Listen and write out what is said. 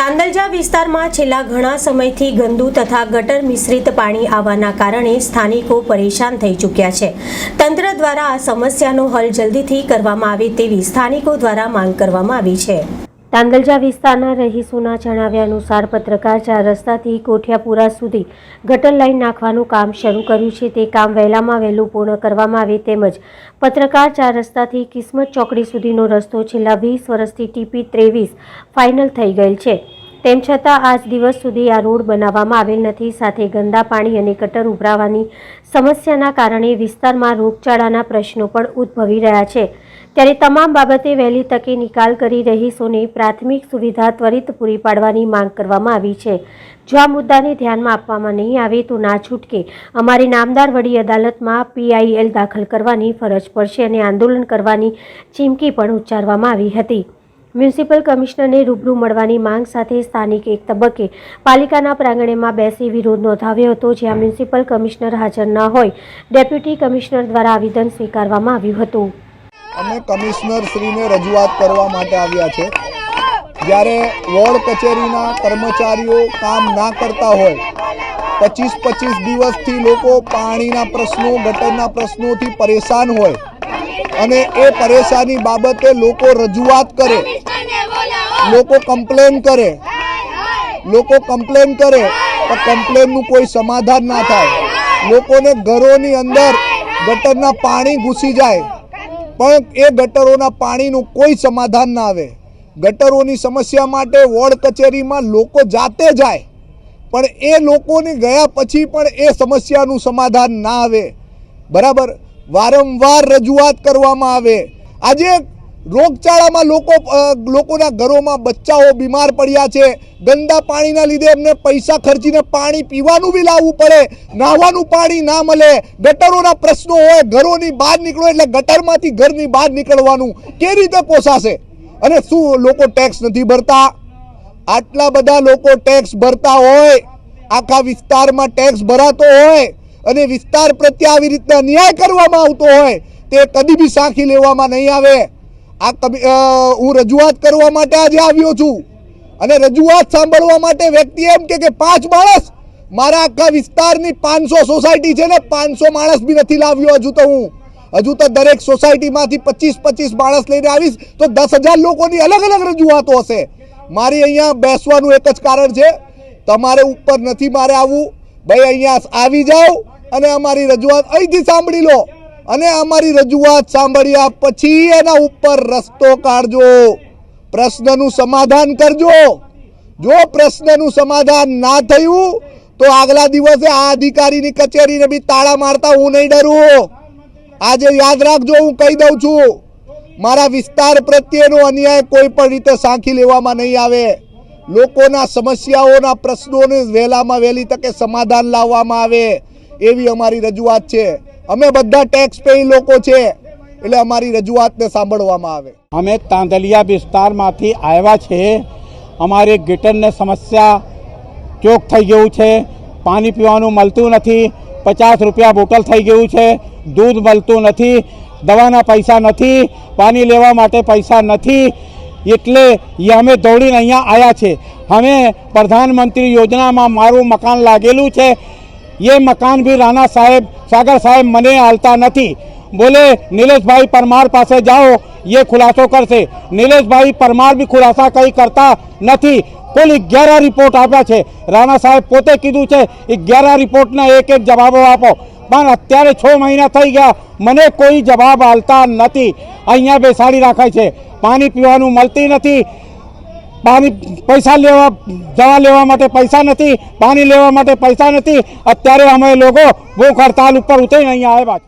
તાંદલજા વિસ્તારમાં છેલ્લા ઘણા સમયથી ગંદુ તથા ગટર મિશ્રિત પાણી આવવાના કારણે સ્થાનિકો પરેશાન થઈ ચૂક્યા છે. તંત્ર દ્વારા આ સમસ્યાનો હલ જલ્દીથી કરવામાં આવે તેવી સ્થાનિકો દ્વારા માંગ કરવામાં આવી છે. તાંદલજા વિસ્તારના રહીશોના જણાવ્યા અનુસાર પત્રકાર ચાર રસ્તાથી કોઠિયાપુરા સુધી ગટર લાઈન નાખવાનું કામ શરૂ કર્યું છે તે કામ વહેલામાં વહેલું પૂર્ણ કરવામાં આવે તેમજ પત્રકાર ચાર રસ્તાથી કિસ્મત ચોકડી સુધીનો રસ્તો છેલ્લા વીસ વર્ષથી ટીપી ત્રેવીસ ફાઇનલ થઈ ગયેલ છે. તેમ છતાં આજ દિવસ સુધી આ રોડ બનાવવામાં આવેલ નથી. સાથે ગંદા પાણી અને ગટર ઉભરાવાની સમસ્યાના કારણે વિસ્તારમાં રોગચાળાના પ્રશ્નો પણ ઉદ્ભવી રહ્યા છે. ત્યારે તમામ બાબતે વહેલી તકે નિકાલ કરી રહીશોને પ્રાથમિક સુવિધા ત્વરિત પૂરી પાડવાની માંગ કરવામાં આવી છે. જો આ મુદ્દાને ધ્યાનમાં આપવામાં નહીં આવે તો ના છૂટકે અમારી નામદાર વડી અદાલતમાં પીઆઈએલ દાખલ કરવાની ફરજ પડશે અને આંદોલન કરવાની ચીમકી પણ ઉચ્ચારવામાં આવી હતી. મ્યુનિસિપલ કમિશનરને રૂબરૂ મળવાની માંગ સાથે સ્થાનિક એક તબક્કે પાલિકાના પ્રાંગણેમાં બેસી વિરોધ નોંધાવ્યો હતો જ્યાં મ્યુનિસિપલ કમિશનર હાજર ન હોય. ડેપ્યુટી કમિશનર દ્વારા આવેદન સ્વીકારવામાં આવ્યું હતું. અમે કમિશનર શ્રીને રજૂઆત કરવા માટે આવ્યા છે. જ્યારે વોર્ડ કચેરીના કર્મચારીઓ કામ ના કરતા હોય પચીસ પચીસ દિવસથી લોકો પાણીના પ્રશ્નો, ગટરના પ્રશ્નોથી પરેશાન હોય અને એ પરેશાની બાબતે લોકો રજૂઆત કરે, લોકો કમ્પ્લેન કરે, લોકો કમ્પ્લેન કરે, તો કમ્પ્લેનનું કોઈ સમાધાન ના થાય. લોકોને ઘરોની અંદર ગટરના પાણી ઘૂસી જાય. પણ એ ગટરોના પાણીનું કોઈ સમાધાન ના આવે. ગટરોની સમસ્યા માટે વોર્ડ કચેરીમાં લોકો જાતે જાય, પણ એ લોકોને ગયા પછી પણ એ સમસ્યાનું સમાધાન ના આવે. બરાબર? વારંવાર રજૂઆત કરવામાં આવે. આજે રોગચાળામાં લોકો લોકોના ઘરોમાં બચ્ચાઓ બીમાર પડ્યા છે. ગંદા પાણીના લીધે એમને પૈસા ખર્ચીને પાણી પીવાનું બી લાવવું પડે. નાહવાનું પાણી ના મળે. ગટરોના પ્રશ્નો હોય, ઘરોની બહાર નીકળો એટલે ગટરમાંથી ઘરની બહાર નીકળવાનું. કેવી રીતે પોસાશે? અને શું લોકો ટેક્સ નથી ભરતા? આટલા બધા લોકો ટેક્સ ભરતા હોય, આખા વિસ્તારમાં ટેક્સ ભરાતો હોય, અને વિસ્તાર પ્રત્યે આવી રીતના અન્યાય કરવામાં આવતો હોય, તે કદી બી સાંખી લેવામાં નહીં આવે. આ હું રજૂઆત કરવા માટે આજે આવ્યો છું. અને રજૂઆત સાંભળવા માટે વ્યક્તિ એમ કે પાંચ માણસ મારા આખા વિસ્તારની પાંચસો સોસાયટી છે ને પાંચસો માણસ બી નથી લાવ્યો હજુ તો હું. હજુ તો દરેક સોસાયટીમાંથી પચીસ પચીસ માણસ લઈને આવીશ તો દસ હજાર લોકોની અલગ અલગ રજૂઆતો હશે. મારી અહીંયા બેસવાનું એક જ કારણ છે, તમારે ઉપર નથી મારે આવવું. ભાઈ, અહીંયા આવી જાઓ અને અમારી રજૂઆત અહીંથી સાંભળી લો. અને અમારી રજૂઆત સાંભળ્યા પછી એના ઉપર રસ્તો કાઢજો. પ્રશ્નનું સમાધાન કરજો. જો પ્રશ્નનું સમાધાન ના થયું, તો આગલા દિવસે આ અધિકારીની કચેરીને બી તાળા મારતા હું નહીં ડરું. આજે યાદ રાખજો, હું કહી દઉં છું, મારા વિસ્તાર પ્રત્યેનો અન્યાય કોઈ પણ રીતે સાંખી લેવામાં નહીં આવે. લોકોના સમસ્યાઓના પ્રશ્નોને વહેલામાં વહેલી તકે સમાધાન લાવવામાં આવે. એવી અમારી રજૂઆત છે. અમે બધા ટેક્સ પેઈ લોકો છે. એટલે અમારી રજૂઆતને સાંભળવામાં આવે. અમે તાંદલિયા વિસ્તારમાંથી આવ્યા છે. અમારી ગીટરને સમસ્યા ચોક થઈ ગયું છે. પાણી પીવાનું મળતું નથી. પચાસ રૂપિયા બોટલ થઈ ગયું છે. દૂધ મળતું નથી. દવાના પૈસા નથી. પાણી લેવા માટે પૈસા નથી. એટલે એ અમે દોડીને અહીંયા આવ્યા છે. અમે પ્રધાનમંત્રી યોજનામાં મારું મકાન લાગેલું છે. ये મકાન ભી રાણા સાહેબ સાગર સાહેબ મને હાલતા નથી બોલે નિલેશભાઈ પરમાર પાસે જાઓ એ ખુલાસો કરશે નિલેશભાઈ પરમાર બી ખુલાસા કંઈ કરતા નથી કુલ અગિયાર રિપોર્ટ આપ્યા છે રાણા સાહેબ પોતે કીધું છે અગિયાર રિપોર્ટના એક એક જવાબો આપો પણ અત્યારે છ મહિના થઈ ગયા, મને કોઈ જવાબ હાલતા નથી. અહીંયા બેસાડી રાખાય છે. પાણી પીવાનું મળતી નથી. પાણી પૈસા લેવા, જવા લેવા માટે પૈસા નથી પાણી લેવા માટે પૈસા નથી. અત્યારે અમે લોકો ભૂખ હડતાલ ઉપર ઉતરીને અહીંયા આવ્યા